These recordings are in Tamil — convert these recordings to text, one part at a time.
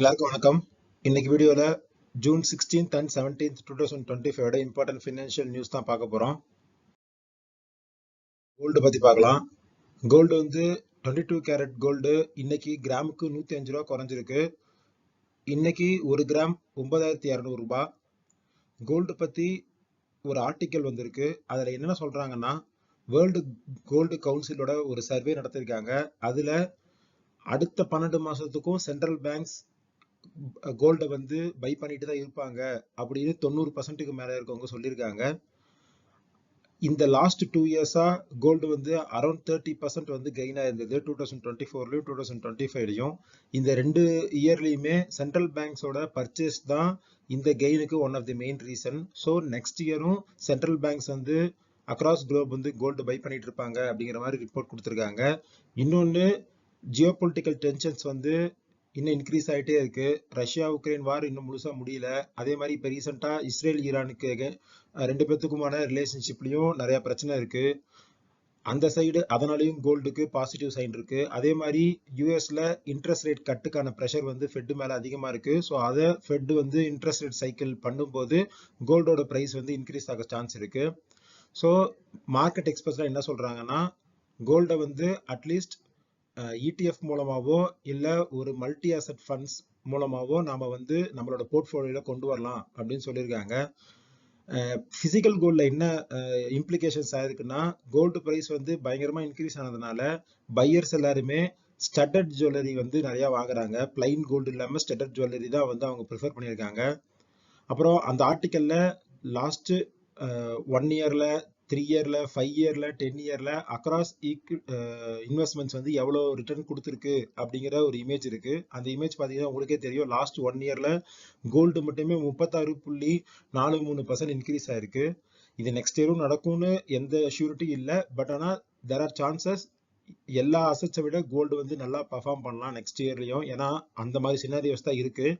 எல்லாருக்கும் வணக்கம். இன்னைக்கு வீடியோவில் June sixteenth and seventeenth two thousand twenty ஃபைவோட important financial news தான் பார்க்க போகிறோம் கோல்டு பற்றி பார்க்கலாம். கோல்டு வந்து டுவெண்ட்டி டூ கேரட் கோல்டு இன்னைக்கு கிராமுக்கு நூற்றி அஞ்சு ரூபா குறைஞ்சிருக்கு. இன்னைக்கு ஒரு கிராம் ஒன்பதாயிரத்தி இரநூறுபா கோல்டு பற்றி ஒரு ஆர்டிக்கல் வந்திருக்கு. அதில் என்னென்ன சொல்கிறாங்கன்னா வேர்ல்டு கோல்டு கவுன்சிலோட ஒரு சர்வே நடத்திருக்காங்க. அதில் அடுத்த பன்னெண்டு மாதத்துக்கும் சென்ட்ரல் பேங்க்ஸ் கோல்டை வந்து பை பண்ணிட்டு தான் இருப்பாங்க அப்படின்னு தொண்ணூறு பர்சன்ட்டுக்கு மேலே இருக்கவங்க சொல்லியிருக்காங்க. இந்த லாஸ்ட் டூ இயர்ஸாக கோல்டு வந்து அரௌண்ட் தேர்ட்டி பர்சன்ட் வந்து கெயின் ஆயிருந்தது. டூ தௌசண்ட் டுவெண்ட்டி ஃபோர்லையும் டூ தௌசண்ட் டுவெண்ட்டி ஃபைவ்லையும் இந்த ரெண்டு இயர்லையுமே சென்ட்ரல் பேங்க்ஸோட பர்ச்சேஸ் தான் இந்த கெயினுக்கு one of the main reason so next இயரும் central banks வந்து அக்ராஸ் குளோப் வந்து கோல்டு பை பண்ணிட்டு இருப்பாங்க அப்படிங்கிற மாதிரி ரிப்போர்ட் கொடுத்துருக்காங்க. இன்னொன்று ஜியோ பொலிட்டிக்கல் டென்ஷன்ஸ் வந்து இன்னும் இன்க்ரீஸ் ஆகிட்டே இருக்கு. ரஷ்யா உக்ரைன் வார் இன்னும் முழுசா முடியல. அதே மாதிரி இப்போ ரீசெண்டாக இஸ்ரேல் ஈரானுக்கு ரெண்டு பேர்த்துக்குமான ரிலேஷன்ஷிப்லையும் நிறையா பிரச்சனை இருக்கு. அந்த சைடு அதனாலையும் கோல்டுக்கு பாசிட்டிவ் சைன் இருக்கு. அதே மாதிரி யூஎஸ்ல இன்ட்ரெஸ்ட் ரேட் கட்டுக்கான ப்ரெஷர் வந்து ஃபெட்டு மேல அதிகமா இருக்கு. ஸோ அதை ஃபெட் வந்து இன்ட்ரெஸ்ட் ரேட் சைக்கிள் பண்ணும்போது கோல்டோட ப்ரைஸ் வந்து இன்க்ரீஸ் ஆக சான்ஸ் இருக்கு. ஸோ மார்க்கெட் எக்ஸ்பர்ட்ஸ்லாம் என்ன சொல்றாங்கன்னா கோல்டை வந்து அட்லீஸ்ட் இடிஎஃப் மூலமாகவோ இல்லை ஒரு மல்டி அசட் ஃபண்ட்ஸ் மூலமாகவோ நாம் வந்து நம்மளோட போர்ட்ஃபோலியோவில் கொண்டு வரலாம் அப்படின்னு சொல்லியிருக்காங்க. ஃபிசிக்கல் கோல்டில் என்ன இம்ப்ளிகேஷன்ஸ் ஆயிருக்குன்னா கோல்டு ப்ரைஸ் வந்து பயங்கரமாக இன்க்ரீஸ் ஆனதுனால பையர்ஸ் எல்லாருமே ஸ்டட்டட் ஜுவல்லரி வந்து நிறையா வாங்குறாங்க. பிளைன் கோல்டு இல்லாமல் ஸ்டட்டட் ஜுவல்லரி தான் வந்து அவங்க ப்ரிஃபர் பண்ணியிருக்காங்க. அப்புறம் அந்த ஆர்டிக்கலில் லாஸ்ட்டு ஒன் இயரில் த்ரீ இயரில் ஃபைவ் இயரில் டென் இயரில் அக்ராஸ் ஈக்கு இன்வெஸ்ட்மெண்ட்ஸ் வந்து எவ்வளோ ரிட்டர்ன் கொடுத்துருக்கு அப்படிங்கிற ஒரு இமேஜ் இருக்குது அந்த இமேஜ் பார்த்தீங்கன்னா உங்களுக்கே தெரியும். லாஸ்ட் ஒன் இயரில் கோல்டு மட்டுமே முப்பத்தாறு புள்ளி நாலு மூணு பர்சன்ட் இன்க்ரீஸ் ஆயிருக்கு. இது நெக்ஸ்ட் இயரும் நடக்கும்னு எந்த ஷூரிட்டி இல்லை. பட் ஆனால் தெர் ஆர் சான்சஸ் எல்லா அசட்ஸை விட கோல்டு வந்து நல்லா பர்ஃபார்ம் பண்ணலாம் நெக்ஸ்ட் இயர்லையும் ஏன்னா அந்த மாதிரி சினாரியோஸ் தான் இருக்குது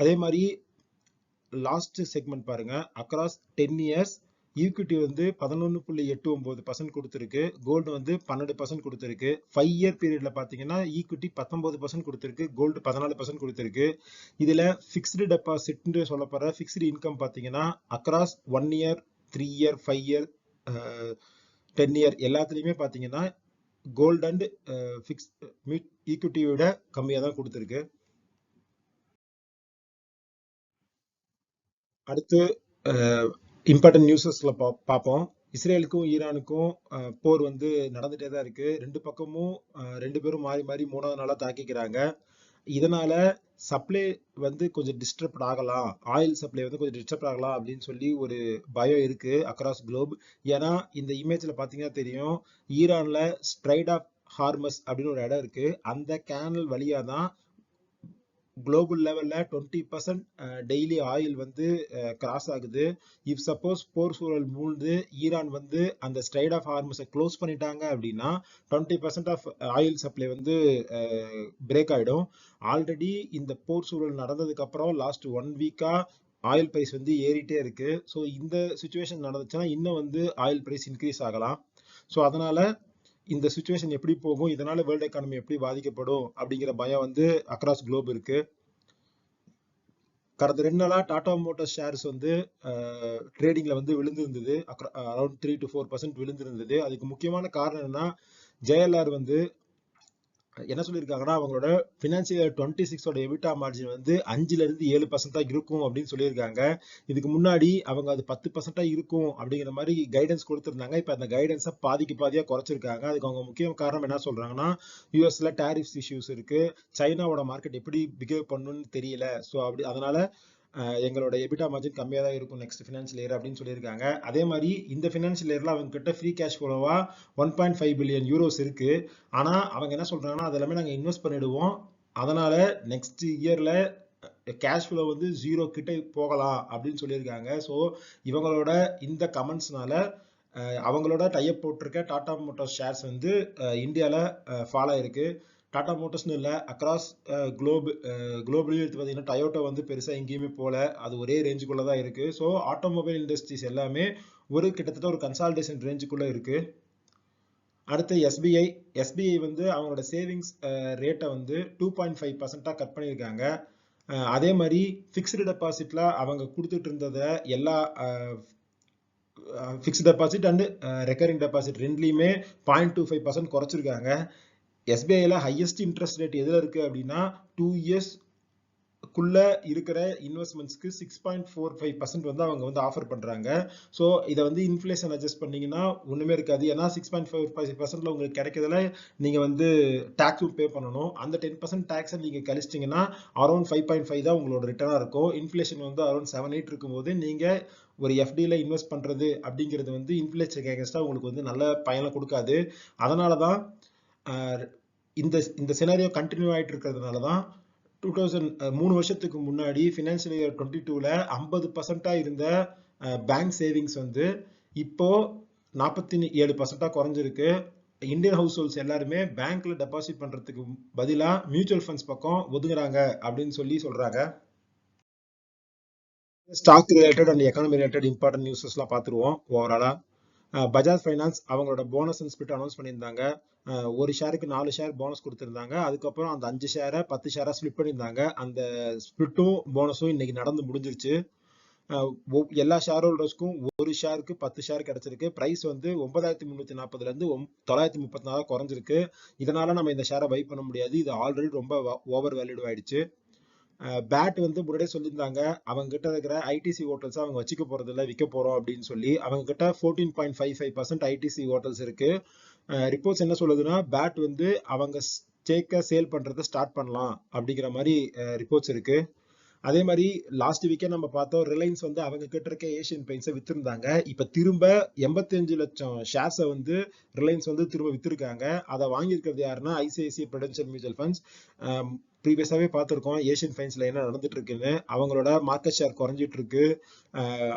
அதே மாதிரி லாஸ்ட் செக்மெண்ட் பாருங்க. அக்ராஸ் டென் இயர்ஸ் ஈக்விட்டி வந்து பதினொன்று புள்ளி எட்டு ஒம்பது பர்சன்ட் கொடுத்துருக்கு. கோல்டு வந்து பன்னெண்டு பர்சன்ட் கொடுத்துருக்கு. ஃபைவ் இயர் பீரியட்ல பார்த்தீங்கன்னா ஈக்விட்டி பத்தொன்பது பர்சன்ட் கொடுத்துருக்கு. கோல்டு பதினாலு பர்சன்ட் கொடுத்துருக்கு. இதில் ஃபிக்ஸ்டு டெபாசிட்னு சொல்லப்படுற ஃபிக்ஸ்டு இன்கம் பார்த்தீங்கன்னா across one year three year five year ten year எல்லாத்துலேயுமே பார்த்தீங்கன்னா கோல்டு அண்ட் ஃபிக்ஸ் ஈக்விட்டியோட கம்மியாக தான் கொடுத்துருக்கு. அடுத்து இம்பார்ட்டன்ட் நியூஸஸ்ல பா பார்ப்போம் இஸ்ரேலுக்கும் ஈரானுக்கும் போர் வந்து நடந்துட்டே தான் இருக்கு. ரெண்டு பக்கமும் ரெண்டு பேரும் மாறி மாறி மூணாவது நாளாக தாக்கிக்கிறாங்க. இதனால சப்ளை வந்து கொஞ்சம் டிஸ்டர்ப் ஆகலாம். ஆயில் சப்ளை வந்து கொஞ்சம் டிஸ்டர்ப் ஆகலாம் அப்படின்னு சொல்லி ஒரு பயம் இருக்கு அக்ராஸ் குளோப் ஏன்னா இந்த இமேஜ்ல பாத்தீங்கன்னா தெரியும் ஈரான்ல ஸ்ட்ரைட் ஆஃப் ஹார்மஸ் அப்படின்னு ஒரு இடம் இருக்கு. அந்த கேனல் வழியாக தான் குளோபல் லெவலில் டுவெண்ட்டி பர்சன்ட் டெய்லி ஆயில் வந்து கிராஸ் ஆகுது. இஃப் சப்போஸ் போர் சூழல் மூழ்ந்து ஈரான் வந்து அந்த ஸ்ட்ரைட் ஆஃப் ஆர்மஸை க்ளோஸ் பண்ணிட்டாங்க அப்படின்னா twenty percent of oil supply வந்து பிரேக் ஆகிடும் ஆல்ரெடி இந்த போர் சூழல் நடந்ததுக்கப்புறம் லாஸ்ட் ஒன் வீக்காக ஆயில் ப்ரைஸ் வந்து ஏறிட்டே இருக்கு. ஸோ இந்த சுச்சுவேஷன் நடந்துச்சுன்னா இன்னும் வந்து ஆயில் ப்ரைஸ் இன்க்ரீஸ் ஆகலாம். ஸோ அதனால இந்த சுச்சுவேஷன் எப்படி போகும்? இதனால வேர்ல்டு எக்கானமி எப்படி பாதிக்கப்படும்? அப்படிங்கிற பயம் வந்து அக்ராஸ் குளோப் இருக்கு. கடந்த ரெண்டு நாளாக டாடா மோட்டார் ஷேர்ஸ் வந்து ட்ரேடிங்கில் வந்து விழுந்திருந்தது. Around three to four percent விழுந்திருந்தது. அதுக்கு முக்கியமான காரணம் என்னன்னா ஜேஎல்ஆர் வந்து என்ன சொல்லியிருக்காங்கன்னா அவங்களோட ஃபினான்சியல் டுவெண்ட்டி சிக்ஸோட எவிட்டா மார்ஜின் வந்து அஞ்சுலேருந்து ஏழு பர்சன்ட்டாக இருக்கும் அப்படின்னு சொல்லியிருக்காங்க. இதுக்கு முன்னாடி அவங்க அது பத்து பர்சன்ட்டாக இருக்கும் அப்படிங்கிற மாதிரி கைடன்ஸ் கொடுத்துருந்தாங்க. இப்போ அந்த கைடன்ஸை பாதிக்கு பாதியாக குறைச்சிருக்காங்க. அதுக்கு அவங்க முக்கிய காரணம் என்ன சொல்கிறாங்கன்னா யூஎஸில் டேரிஃப்ஸ் இஷ்யூஸ் இருக்குது சைனாவோட மார்க்கெட் எப்படி பிஹேவ் பண்ணணும்னு தெரியல. ஸோ அப்படி அதனால் எங்களோட எபிட்டா மார்ஜின் கம்மியாக தான் இருக்கும் நெக்ஸ்ட் ஃபினான்ஷியல் இயர் அப்படின்னு சொல்லியிருக்காங்க. அதே மாதிரி இந்த ஃபினான்ஷியல் இயரில் அவங்க கிட்ட free cash ஃப்ளோவா one point five billion euros இருக்குது ஆனால் அவங்க என்ன சொல்கிறாங்கன்னா அதெல்லாமே நாங்கள் இன்வெஸ்ட் பண்ணிடுவோம். அதனால் நெக்ஸ்ட் இயரில் கேஷ் ஃப்ளோ வந்து ஜீரோ கிட்ட போகலாம் அப்படின்னு சொல்லியிருக்காங்க. ஸோ இவங்களோட இந்த கமெண்ட்ஸ்னால அவங்களோட டைப் போட்டிருக்க டாடா மோட்டார் ஷேர்ஸ் வந்து இந்தியாவில் ஃபாலோ இருக்குது டாடா மோட்டர்ஸ்னு இல்லை அக்ராஸ் குளோப் குளோபலி எடுத்து பார்த்தீங்கன்னா டயோட்டோ வந்து பெருசாக எங்கேயுமே போகல அது ஒரே ரேஞ்சுக்குள்ளே தான் இருக்குது ஸோ ஆட்டோமொபைல் இண்டஸ்ட்ரீஸ் எல்லாமே ஒரு கிட்டத்தட்ட ஒரு கன்சால்டேஷன் ரேஞ்சுக்குள்ளே இருக்குது அடுத்து எஸ்பிஐ எஸ்பிஐ வந்து அவங்களோட சேவிங்ஸ் ரேட்டை வந்து டூ பாயிண்ட் ஃபைவ் பர்சன்ட்டாக கட் பண்ணியிருக்காங்க. அதே மாதிரி ஃபிக்ஸ்டு டெபாசிட்டில் அவங்க கொடுத்துட்டு இருந்ததை எல்லா fixed deposit and recurring deposit ரெண்டுலேயுமே பாயிண்ட் டூ ஃபைவ் பர்சன்ட் குறைச்சிருக்காங்க. எஸ்பிஐயில் ஹையஸ்ட் இன்ட்ரெஸ்ட் ரேட் எதில் இருக்குது அப்படின்னா டூ இயர்ஸ் குள்ள இருக்கிற இன்வெஸ்ட்மெண்ட்ஸ்க்கு six point four five percent வந்து அவங்க வந்து ஆஃபர் பண்ணுறாங்க ஸோ இதை வந்து இன்ஃப்ளேஷன் அட்ஜஸ்ட் பண்ணிங்கன்னா ஒன்றுமே இருக்காது. ஏன்னா சிக்ஸ் பாயிண்ட் ஃபைவ் ஃபைவ் பர்சன்ட்டில் உங்களுக்கு கிடைக்கிறதுல நீங்கள் வந்து டேக்ஸும் பே பண்ணணும். அந்த டென் பர்சன்ட் டேக்ஸை நீங்கள் கழிச்சிட்டிங்கன்னா அரௌண்ட் ஃபைவ் பாயிண்ட் ஃபைவ் தான் உங்களோட ரிட்டர்னாக இருக்கும். இன்ஃப்ளேஷன் வந்து அரௌண்ட் செவன் எயிட் இருக்கும்போது நீங்கள் ஒரு எஃப்டியில் இன்வெஸ்ட் பண்ணுறது அப்படிங்கிறது வந்து இன்ஃப்ளேஷன் அகேன்ஸ்டா உங்களுக்கு வந்து நல்ல பயனை கொடுக்காது. அதனால தான் இந்த இந்த சினாரியோ கண்டினியூ ஆகிட்டு இருக்கிறதுனால தான் டூ தௌசண்ட் மூணு வருஷத்துக்கு முன்னாடி ஃபினான்ஷியல் இயர் டுவெண்ட்டி டூவில் ஐம்பது பர்சண்ட்டாக இருந்த பேங்க் சேவிங்ஸ் வந்து இப்போது நாற்பத்தி ஏழு பர்சண்ட்டாக குறைஞ்சிருக்கு. இந்தியன் ஹவுஸ் ஹோல்ஸ் எல்லாருமே பேங்க்கில் டெபாசிட் பண்ணுறதுக்கு பதிலாக மியூச்சுவல் ஃபண்ட்ஸ் பக்கம் ஒதுங்குறாங்க அப்படின்னு சொல்லி சொல்கிறாங்க stock related and economy related important நியூஸஸ்லாம் பார்த்துருவோம் ஓவராலாக பஜாஜ் ஃபைனான்ஸ் அவங்களோட போனஸ் அண்ட் ஸ்பிட் அனௌன்ஸ் பண்ணியிருந்தாங்க. ஒரு ஷேருக்கு நாலு ஷேர் போனஸ் கொடுத்துருந்தாங்க. அதுக்கப்புறம் அந்த அஞ்சு ஷேரை பத்து ஷேராக ஸ்பிளிட் பண்ணியிருந்தாங்க. அந்த ஸ்பிளிட்டும் போனஸும் இன்னைக்கு நடந்து முடிஞ்சிருச்சு. எல்லா ஷேர் ஹோல்டர்ஸ்க்கும் ஒரு ஷேருக்கு பத்து ஷேர் கிடைச்சிருக்கு. பிரைஸ் வந்து ஒன்பதாயிரத்தி முந்நூற்றி நாற்பதுலேருந்து ஒம்- தொள்ளாயிரத்தி முப்பத்தி நாலாக குறைஞ்சிருக்கு. இதனால் நம்ம இந்த ஷேரை பை பண்ண முடியாது. இது ஆல்ரெடி ரொம்ப ஓவர் வேல்யூடு ஆயிடுச்சு. பேட் வந்து முன்னாடியே சொல்லியிருந்தாங்க. அவங்க கிட்ட இருக்கிற ஐடிசி ஹோட்டல்ஸ் அவங்க வச்சுக்க போறதில்ல விற்க போறோம் அப்படின்னு சொல்லி. அவங்க கிட்ட fourteen point five five percent ITC hotels இருக்கு. ரிப்போர்ட்ஸ் என்ன சொல்லுதுன்னா பேட் வந்து அவங்க ஸ்டேக்கை சேல் பண்றதை ஸ்டார்ட் பண்ணலாம் அப்படிங்கிற மாதிரி ரிப்போர்ட்ஸ் இருக்கு. அதே மாதிரி லாஸ்ட் வீக்கே நம்ம பார்த்தோம் ரிலையன்ஸ் வந்து அவங்க கிட்ட இருக்க ஏஷியன் பெயிண்ட்ஸை வித்திருந்தாங்க. இப்ப திரும்ப 85 லட்சம் ஷேர்ஸை வந்து ரிலையன்ஸ் வந்து திரும்ப வித்திருக்காங்க. அதை வாங்கியிருக்கிறது யாருன்னா ஐசிஐசிஐ ப்ரொடென்ஷியல் மியூச்சுவல் ஃபண்ட்ஸ் ப்ரீவியஸாகவே பார்த்துருக்கோம். ஏஷியன் ஃபைன்ஸில் என்ன நடந்துட்டு இருக்குன்னு அவங்களோட மார்க்கெட் ஷேர் குறைஞ்சிட்டு இருக்கு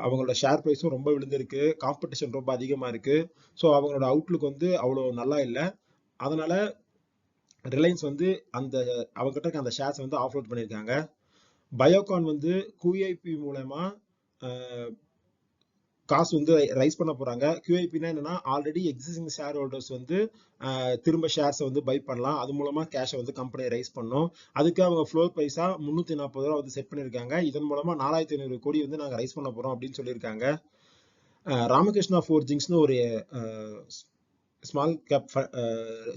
அவங்களோட ஷேர் ப்ரைஸும் ரொம்ப விழுந்திருக்கு. காம்படிஷன் ரொம்ப அதிகமாக இருக்கு. ஸோ அவங்களோட அவுட்லுக் வந்து அவ்வளோ நல்லா இல்லை. அதனால ரிலையன்ஸ் வந்து அந்த அவங்ககிட்ட இருக்க அந்த ஷேர்ஸ் வந்து ஆஃப்லோட் பண்ணியிருக்காங்க. பயோகான் வந்து குஐபி மூலமா காசு வந்து ரைஸ் பண்ண போறாங்க. கியூஐபினா என்னன்னா ஆல்ரெடி எக்ஸிஸ்டிங் ஷேர் ஹோல்டர்ஸ் வந்து திரும்ப ஷேர்ஸை வந்து பை பண்ணலாம். அது மூலமா கேஷை வந்து கம்பெனி ரைஸ் பண்ணும். அதுக்கு அவங்க ஃப்ளோர் ப்ரைஸா முன்னூத்தி நாற்பது ரூபா வந்து செட் பண்ணியிருக்காங்க இதன் மூலமா நாலாயிரத்தி ஐநூறு கோடி வந்து நாங்க ரைஸ் பண்ண போறோம் அப்படின்னு சொல்லியிருக்காங்க. ராமகிருஷ்ணா ஃபோர்ஜிங்ஸ்னு ஒரு ஸ்மால் கேப்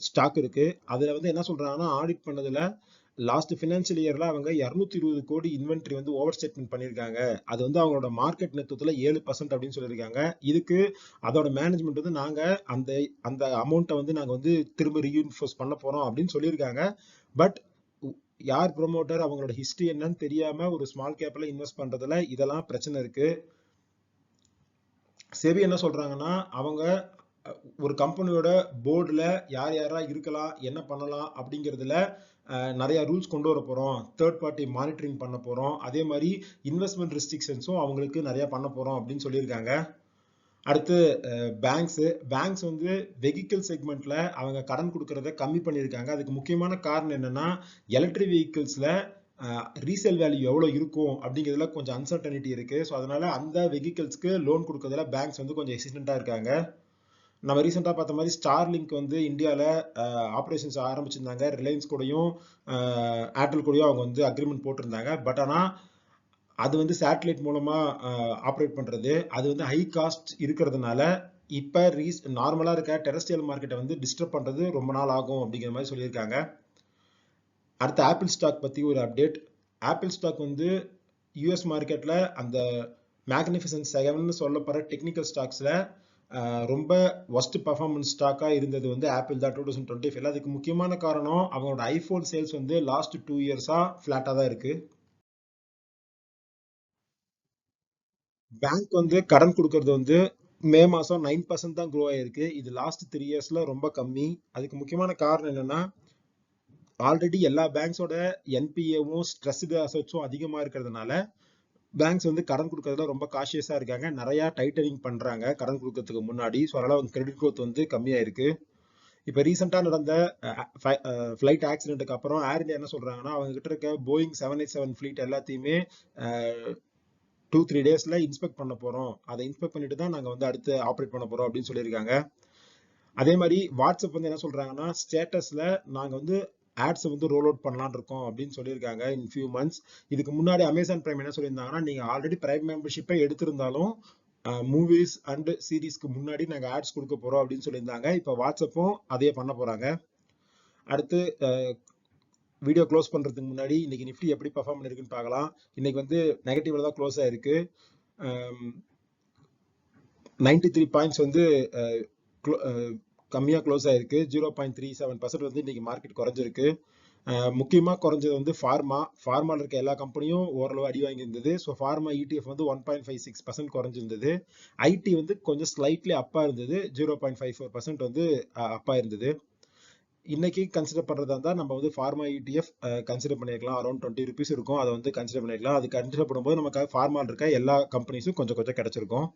ஸ்டாக் இருக்கு. அதுல வந்து என்ன சொல்றாங்கன்னா ஆடிட் பண்ணதுல லாஸ்ட் ஃபினான்ஷியல் இயர்ல அவங்க 220 இருபது கோடி இன்வென்ட்ரி வந்து ஓவர் ஸ்டேட்மெண்ட் பண்ணியிருக்காங்க. அது வந்து அவங்களோட மார்க்கெட் நெத்துவத்துல ஏழு பர்சன்ட் அப்படின்னு சொல்லியிருக்காங்க. இதுக்கு அதோட மேனேஜ்மெண்ட் வந்து நாங்கள் அந்த அந்த அமௌண்ட்டை வந்து நாங்கள் வந்து திரும்ப ரீஇன்ஃபோர்ஸ் பண்ண போகிறோம் அப்படின்னு சொல்லியிருக்காங்க. பட் யார் ப்ரொமோட்டர் அவங்களோட ஹிஸ்ட்ரி என்னன்னு தெரியாமல் ஒரு ஸ்மால் கேப்பில் இன்வெஸ்ட் பண்ணுறதுல இதெல்லாம் பிரச்சனை இருக்குது செபி என்ன சொல்கிறாங்கன்னா அவங்க ஒரு கம்பெனியோட போர்டில் யார் யாராக இருக்கலாம் என்ன பண்ணலாம் அப்படிங்கிறதுல நிறையா ரூல்ஸ் கொண்டு வர போகிறோம் தேர்ட் பார்ட்டி மானிட்டரிங் பண்ண போகிறோம் அதே மாதிரி இன்வெஸ்ட்மெண்ட் ரெஸ்ட்ரிக்ஷன்ஸும் அவங்களுக்கு நிறையா பண்ண போகிறோம் அப்படின்னு சொல்லியிருக்காங்க. அடுத்து பேங்க்ஸு பேங்க்ஸ் வந்து வெஹிக்கிள் செக்மெண்ட்ல அவங்க கடன் கொடுக்கறத கம்மி பண்ணியிருக்காங்க. அதுக்கு முக்கியமான காரணம் என்னன்னா எலக்ட்ரிக் வெஹிக்கிள்ஸில் ரீசேல் வேல்யூ எவ்வளோ இருக்கும் அப்படிங்கிறதுல கொஞ்சம் அன்சர்டனிட்டி இருக்குது ஸோ அதனால அந்த வெஹிக்கிள்ஸ்க்கு லோன் கொடுக்கறதுல பேங்க்ஸ் வந்து கொஞ்சம் எக்ஸிஸ்டண்ட்டாக இருக்காங்க. நம்ம ரீசெண்டாக பார்த்த மாதிரி ஸ்டார் லிங்க் வந்து இந்தியாவில் ஆப்ரேஷன்ஸ் ஆரம்பிச்சிருந்தாங்க. ரிலையன்ஸ் கூடயும் ஏர்டெல் கூடயும் அவங்க வந்து அக்ரிமெண்ட் போட்டிருந்தாங்க. பட் ஆனால் அது வந்து சேட்டலைட் மூலமாக ஆப்ரேட் பண்ணுறது அது வந்து ஹை காஸ்ட் இருக்கிறதுனால இப்போ ரீஸ் நார்மலாக இருக்க டெரஸ்ட்ரியல் மார்க்கெட்டை வந்து டிஸ்டர்ப் பண்ணுறது ரொம்ப நாள் ஆகும் அப்படிங்கிற மாதிரி சொல்லியிருக்காங்க. அடுத்து ஆப்பிள் ஸ்டாக் பற்றி ஒரு அப்டேட் ஆப்பிள் ஸ்டாக் வந்து யூஎஸ் மார்க்கெட்டில் அந்த மேக்னிஃபிசன்ட் செவன் சொல்லப்படுற டெக்னிக்கல் ஸ்டாக்ஸில் ரொம்ப ஒஸ்ட் பர்ஃபார்மன்ஸ் ஸ்டாக்காக இருந்தது வந்து ஆப்பிள் தான் டூ தௌசண்ட் டுவெண்ட்டி ஃபைவ் அதுக்கு முக்கியமான காரணம் அவங்களோட ஐஃபோன் சேல்ஸ் வந்து லாஸ்ட் டூ இயர்ஸாக ஃப்ளாட்டாக தான் இருக்கு. பேங்க் வந்து கடன் கொடுக்கறது வந்து மே மாதம் நைன் பர்சன்ட் தான் க்ரோ ஆயிருக்கு. இது லாஸ்ட் த்ரீ இயர்ஸில் ரொம்ப கம்மி. அதுக்கு முக்கியமான காரணம் என்னன்னா ஆல்ரெடி எல்லா பேங்க்ஸோட என்பிஏவும் ஸ்ட்ரெஸ்டு அசட்ஸும் அதிகமாக இருக்கிறதுனால பேங்க்ஸ் வந்து கடன் கொடுக்கறதுல ரொம்ப காஷியஸாக இருக்காங்க. நிறைய டைட்டனிங் பண்ணுறாங்க கடன் கொடுக்கறதுக்கு முன்னாடி. ஸோ அதனால் அவங்க கிரெடிட் க்ரோத் வந்து கம்மியாக இருக்கு இப்போ ரீசெண்டாக நடந்த ஃப்ளைட் ஆக்சிடென்ட்டுக்கு அப்புறம் ஏர் இந்தியா என்ன சொல்கிறாங்கன்னா அவங்க கிட்ட இருக்க Boeing seven eight seven fleet எல்லாத்தையுமே டூ த்ரீ டேஸில் இன்ஸ்பெக்ட் பண்ண போகிறோம் அதை இன்ஸ்பெக்ட் பண்ணிட்டு தான் நாங்கள் வந்து அடுத்து ஆப்ரேட் பண்ண போகிறோம் அப்படின்னு சொல்லியிருக்காங்க. அதே மாதிரி வாட்ஸ்அப் வந்து என்ன சொல்கிறாங்கன்னா ஸ்டேட்டஸில் நாங்கள் வந்து ஆட்ஸ் வந்து ரோல் அவுட் பண்ணலாம்னு இருக்கோம் அப்படின்னு சொல்லியிருக்காங்க இன் ஃபியூ மந்த்ஸ் இதுக்கு முன்னாடி அமேசான் பிரைம் என்ன சொல்லியிருந்தாங்கன்னா நீங்க ஆல்ரெடி பிரைம் மெம்பர்ஷிப்பை எடுத்திருந்தாலும் மூவிஸ் அண்ட் சீரீஸ்க்கு முன்னாடி நாங்க ஆட்ஸ் கொடுக்க போறோம் அப்படின்னு சொல்லியிருந்தாங்க. இப்போ வாட்ஸ்அப்பும் அதே பண்ண போறாங்க. அடுத்து வீடியோ க்ளோஸ் பண்ணுறதுக்கு முன்னாடி இன்னைக்கு நிஃப்டி எப்படி பர்ஃபார்ம் பண்ணிருக்குன்னு பார்க்கலாம். இன்னைக்கு வந்து நெகட்டிவில் தான் க்ளோஸ் ஆயிருக்கு. நைன்டி த்ரீ பாயிண்ட்ஸ் வந்து கம்மியாக க்ளோஸ் ஆயிருக்கு. Zero point three seven percent வந்து இன்னைக்கு மார்க்கெட் குறைஞ்சிருக்கு. முக்கியமாக குறைஞ்சது வந்து ஃபார்மா ஃபார்மாவில் இருக்க எல்லா கம்பெனியும் ஓரளவு அடி வாங்கியிருந்தது. ஸோ ஃபார்மா இடிஎஃப் வந்து one point five six percent குறைஞ்சிருந்தது. IT வந்து கொஞ்சம் ஸ்லைட்லி அப்பா இருந்தது. Zero point five four percent வந்து அப்பா இருந்தது. இன்னைக்கு கன்சிடர் பண்ணுறதா இருந்தால் நம்ம வந்து ஃபார்மா இடிஎஃப் கன்சிடர் பண்ணிக்கலாம் அரௌண்ட் டுவெண்ட்டி ருபீஸ் இருக்கும். அதை வந்து கன்சிடர் பண்ணிருக்கலாம். அது கன்சிடர் பண்ணும்போது நமக்கு ஃபார்மால் இருக்க எல்லா கம்பெனிஸும் கொஞ்சம் கொஞ்சம் கிடச்சிருக்கும்.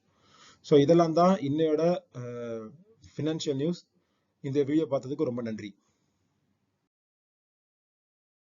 ஸோ இதெல்லாம் தான் இன்னையோட ஃபினான்ஷியல் நியூஸ் இந்த வீடியோ பார்த்ததுக்கு ரொம்ப நன்றி.